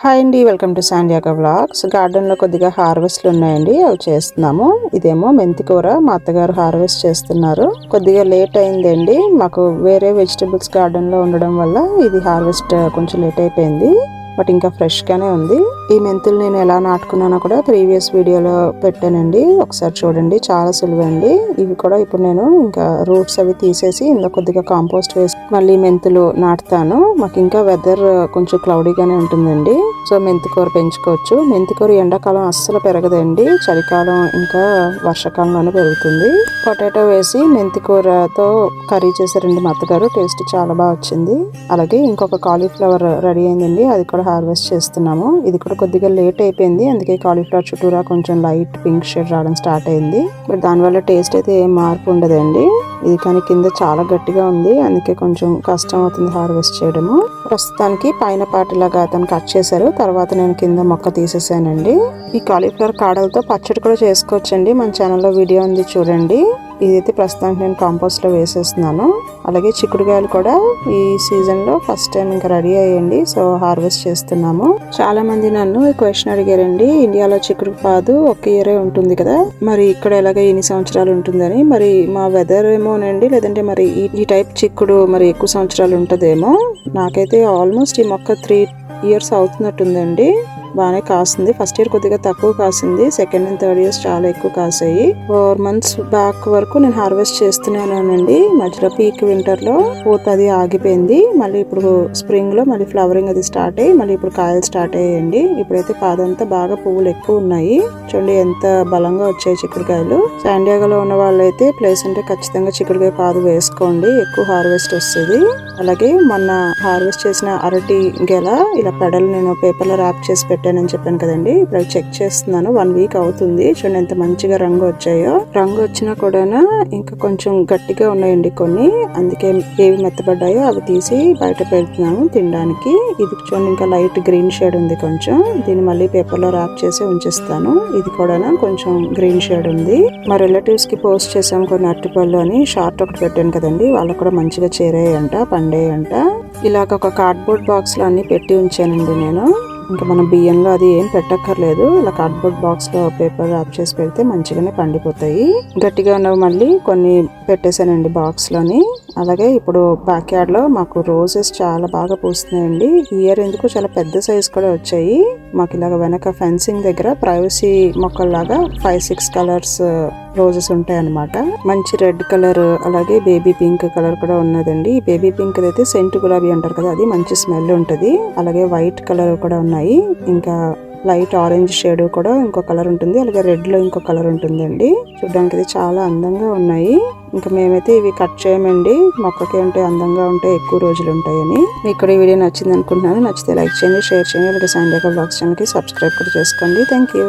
Hi అండి welcome to శాండియాక vlogs. గార్డెన్లో కొద్దిగా హార్వెస్ట్లు ఉన్నాయండి అవి చేస్తున్నాము. ఇదేమో మెంతి కూర మా అత్తగారు హార్వెస్ట్ చేస్తున్నారు. కొద్దిగా లేట్ అయిందండి మాకు వేరే వెజిటబుల్స్ గార్డెన్లో ఉండడం వల్ల ఇది హార్వెస్ట్ కొంచెం లేట్ అయిపోయింది బట్ ఇంకా ఫ్రెష్గానే ఉంది. ఈ మెంతులు నేను ఎలా నాటుకున్నానో కూడా ప్రీవియస్ వీడియోలో పెట్టానండి. ఒకసారి చూడండి చాలా సులువండి ఇవి కూడా ఇప్పుడు నేను ఇంకా రూట్స్ అవి తీసేసి ఇందులో కొద్దిగా కాంపోస్ట్ వేసి మళ్ళీ మెంతులు నాటుతాను. మాకు ఇంకా వెదర్ కొంచెం క్లౌడీగానే ఉంటుందండి. సో మెంతికూర పెంచుకోవచ్చు. మెంతికూర ఎండాకాలం అస్సలు పెరగదండి. చలికాలం ఇంకా వర్షాకాలంలోనే పెరుగుతుంది. పొటాటో వేసి మెంతికూరతో కర్రీ చేశారండి మా అత్తగారు టేస్ట్ చాలా బాగా వచ్చింది. అలాగే ఇంకొక కాలీఫ్లవర్ రెడీ అయిందండి. అది కూడా హార్వెస్ట్ చేస్తున్నాము. ఇది కూడా కొద్దిగా లేట్ అయిపోయింది. అందుకే కాలీఫ్లవర్ చుట్టూరా కొంచెం లైట్ పింక్ షేడ్ రావడం స్టార్ట్ అయింది. బట్ దానివల్ల టేస్ట్ అయితే ఏం మార్పు ఉండదండి. ఇది కానీ కింద చాలా గట్టిగా ఉంది. అందుకే కొంచెం కష్టం అవుతుంది హార్వెస్ట్ చేయడము. ప్రస్తుతానికి పైన పాటిలాగా అతను కట్ చేశారు. తర్వాత నేను కింద మొక్క తీసేసానండి. ఈ కాలీఫ్లవర్ కాడలతో పచ్చడి కూడా చేసుకోవచ్చండి. మన ఛానల్లో వీడియో ఉంది చూడండి. ఇదైతే ప్రస్తుతానికి నేను కాంపోస్ట్లో వేసేస్తున్నాను. అలాగే చిక్కుడుకాయలు కూడా ఈ సీజన్లో ఫస్ట్ టైం ఇంకా రెడీ అయ్యండి. సో హార్వెస్ట్ చేస్తున్నాము. చాలా మంది నన్ను క్వశ్చన్ అడిగారండి ఇండియాలో చిక్కుడు కాదు ఒక ఇయరే ఉంటుంది కదా? మరి ఇక్కడ ఎలాగ ఎన్ని సంవత్సరాలు ఉంటుందని? మరి మా వెదర్ ఏమోనండి? లేదంటే మరి ఈ టైప్ చిక్కుడు మరి ఎక్కువ సంవత్సరాలు ఉంటుందేమో? నాకైతే ఆల్మోస్ట్ ఈ మొక్క త్రీ ఇయర్స్ అవుతున్నట్టుందండి. బాగానే కాస్తుంది. ఫస్ట్ ఇయర్ కొద్దిగా తక్కువ కాసింది. సెకండ్ అండ్ థర్డ్ ఇయర్స్ చాలా ఎక్కువ కాసాయి. ఫోర్ మంత్స్ బ్యాక్ వరకు నేను హార్వెస్ట్ చేస్తున్నానండి. మధ్యలో పీక్ వింటర్లో పూత అది ఆగిపోయింది. మళ్ళీ ఇప్పుడు స్ప్రింగ్లో మళ్ళీ ఫ్లవరింగ్ అది స్టార్ట్ అయ్యి మళ్ళీ ఇప్పుడు కాయలు స్టార్ట్ అయ్యాయండి. ఇప్పుడైతే పాదంతా బాగా పువ్వులు ఎక్కువ ఉన్నాయి. చూడండి ఎంత బలంగా వచ్చాయి చిక్కుడుకాయలు. శాండియాగలో ఉన్న వాళ్ళైతే ప్లేస్ అంటే ఖచ్చితంగా చిక్కుడుకాయ పాదు వేసుకోండి. ఎక్కువ హార్వెస్ట్ వస్తుంది. అలాగే మొన్న హార్వెస్ట్ చేసిన అరటి గెల ఇలా పెడలు నేను పేపర్లో ర్యాప్ చేసి పెట్టానని చెప్పాను కదండి. ఇప్పుడు చెక్ చేస్తున్నాను. వన్ వీక్ అవుతుంది. చూడండి ఎంత మంచిగా రంగు వచ్చాయో. రంగు వచ్చినా కూడా ఇంకా కొంచెం గట్టిగా ఉన్నాయండి కొన్ని. అందుకే ఏవి మెత్తబడ్డాయో అవి తీసి బయట పెడుతున్నాను తినడానికి. ఇది చూడండి ఇంకా లైట్ గ్రీన్ షేడ్ ఉంది కొంచెం. దీన్ని మళ్ళీ పేపర్లో ర్యాప్ చేసి ఉంచిస్తాను. ఇది కూడా కొంచెం గ్రీన్ షేడ్ ఉంది. మా రిలేటివ్స్కి పోస్ట్ చేసాం కొన్ని అరటిపళ్ళు అని. షార్ట్ ఒకటి పెట్టాను కదండి. వాళ్ళకు కూడా మంచిగా చేరాయంట పండేయంట. ఇలాగ ఒక కార్డ్బోర్డ్ బాక్స్లో అన్ని పెట్టి ఉంచానండి నేను. ఇంకా మనం బియ్యంలో అది ఏం పెట్టక్కర్లేదు. ఇలా కార్డ్బోర్డ్ బాక్స్లో పేపర్ ర్యాప్ చేసి పెడితే మంచిగానే పండిపోతాయి. గట్టిగా ఉన్నవి మళ్ళీ కొన్ని పెట్టేశానండి బాక్స్లోని. అలాగే ఇప్పుడు బ్యాక్ యార్డ్లో మాకు రోజెస్ చాలా బాగా పూస్తున్నాయండి. ఇయర్ ఎందుకు చాలా పెద్ద సైజ్ కూడా వచ్చాయి. మాకు ఇలాగ వెనక ఫెన్సింగ్ దగ్గర ప్రైవసీ మొక్కల్లాగా five six colours uh, roses ఉంటాయి అనమాట మంచి రెడ్ కలర్ అలాగే బేబీ పింక్ కలర్ కూడా ఉన్నదండి. ఈ బేబీ పింక్ అయితే సెంట్ గులాబీ అంటారు కదా అది మంచి స్మెల్ ఉంటుంది. అలాగే వైట్ కలర్ కూడా ఉన్నాయి. ఇంకా లైట్ ఆరెంజ్ షేడ్ కూడా ఇంకో కలర్ ఉంటుంది. అలాగే రెడ్లో ఇంకో కలర్ ఉంటుందండి. చూడడానికి అయితే చాలా అందంగా ఉన్నాయి. ఇంకా మేమైతే ఇవి కట్ చేయమండి. మొక్కకి ఉంటే అందంగా ఉంటే ఎక్కువ రోజులు ఉంటాయని. ఇక్కడ ఈ వీడియో నచ్చింది అనుకుంటున్నాను. నచ్చితే లైక్ చేయండి షేర్ చేయండి. అలాగే సాండియాక బ్లాగ్స్ ఛానల్కి సబ్స్క్రైబ్ కూడా చేసుకోండి. Thank you.